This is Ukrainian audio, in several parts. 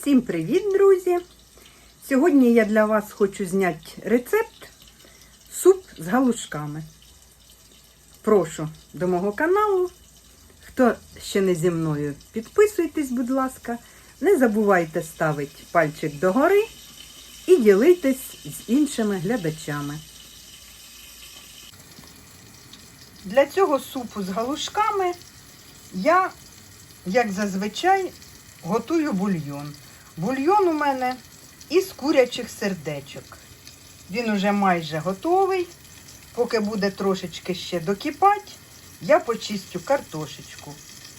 Всім привіт, друзі! Сьогодні я для вас хочу зняти рецепт суп з галушками. Прошу до мого каналу. Хто ще не зі мною, підписуйтесь, будь ласка. Не забувайте ставити пальчик догори і ділитись з іншими глядачами. Для цього супу з галушками я, як зазвичай, готую бульйон. Бульйон у мене із курячих сердечок. Він уже майже готовий. Поки буде трошечки ще докипати, я почистю картошечку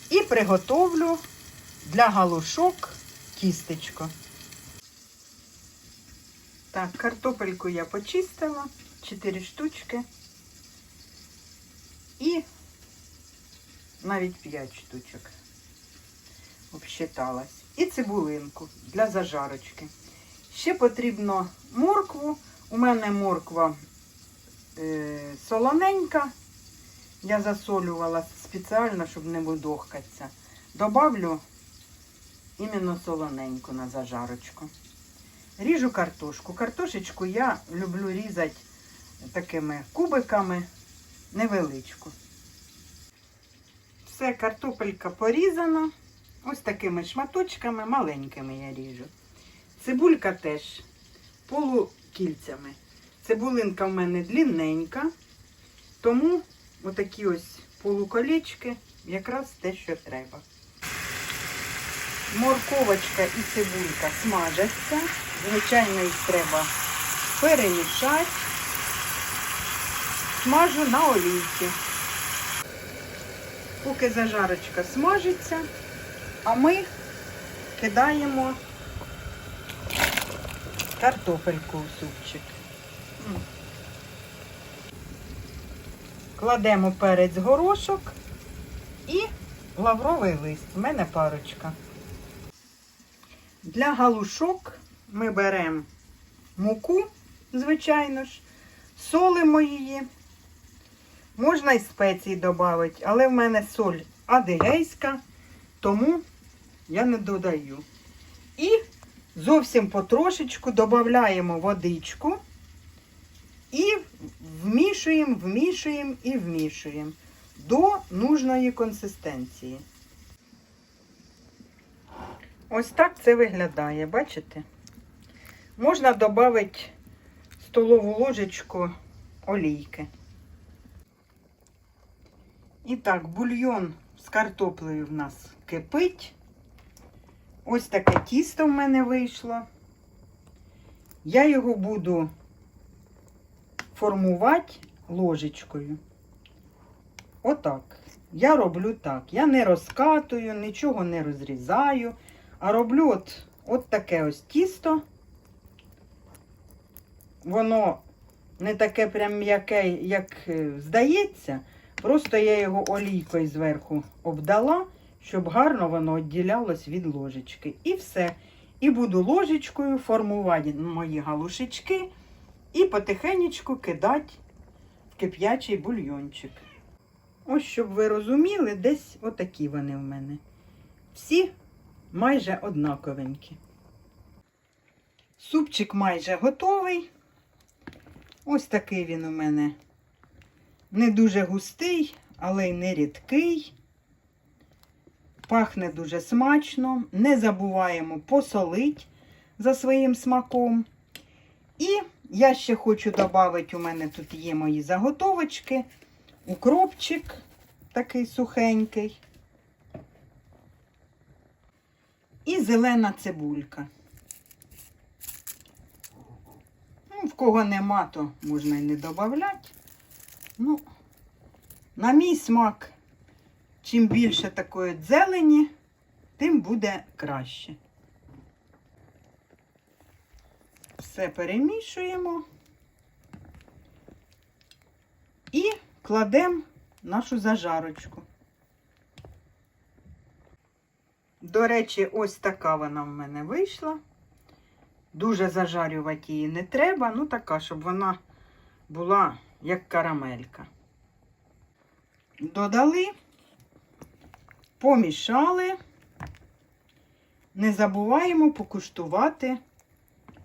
і приготовлю для галушок тістечко. Так, картопельку я почистила, 4 штучки. І навіть 5 штучок обсчиталась. І цибулинку для зажарочки. Ще потрібно моркву. У мене морква е, солоненька. Я засолювала спеціально, щоб не видохкатися. Добавлю іменно солоненьку на зажарочку. Ріжу картошку. Картошечку я люблю різати такими кубиками невеличку. Все, картопелька порізана. Ось такими шматочками, маленькими я ріжу. Цибулька теж полукільцями. Цибулинка в мене длинненька, тому отакі ось полуколечки якраз те, що треба. Морковочка і цибулька смажаться. Звичайно, їх треба перемішати. Смажу на олійці. Поки зажарочка смажиться, а ми кидаємо картопельку у супчик. Кладемо перець горошок і лавровий лист. У мене парочка. Для галушок ми беремо муку, звичайно ж, солимо її. Можна і спеції додати, але в мене соль адигейська, тому я не додаю. І зовсім потрошечку додаємо водичку і вмішуємо, вмішуємо і вмішуємо до нужної консистенції. Ось так це виглядає, бачите? Можна додати столову ложечку олійки. І так, бульйон з картоплею в нас кипить. Ось таке тісто в мене вийшло. Я його буду формувати ложечкою. Отак. Я роблю так. Я не розкатую, нічого не розрізаю, а роблю от, от таке ось тісто. Воно не таке прям м'яке, як е, здається. Просто я його олійкою зверху обдала, щоб гарно воно відділялось від ложечки. І все. І буду ложечкою формувати мої галушечки і потихенечку кидати в кип'ячий бульйончик. Ось, щоб ви розуміли, десь отакі вони в мене. Всі майже однаковенькі. Супчик майже готовий. Ось такий він у мене не дуже густий, але й не рідкий. Пахне дуже смачно. Не забуваємо посолити за своїм смаком. І я ще хочу додати, у мене тут є мої заготовочки. Укропчик такий сухенький. І зелена цибулька. Ну, в кого нема, то можна і не додати. Ну, на мій смак, чим більше такої зелені, тим буде краще. Все перемішуємо і кладемо нашу зажарочку. До речі, ось така вона в мене вийшла. Дуже зажарювати її не треба, ну така, щоб вона була як карамелька. Додали, помішали. не забуваємо покуштувати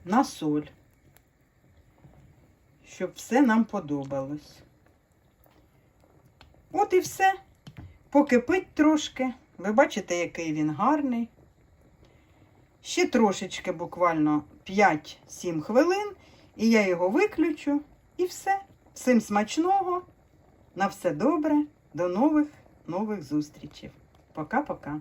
на соль, щоб все нам подобалось. От і все. Покипить трошки. Ви бачите, який він гарний. Ще трошечки, буквально 5-7 хвилин, і я його виключу. І все. Всім смачного. На все добре. До нових нових зустрічей. Пока-пока.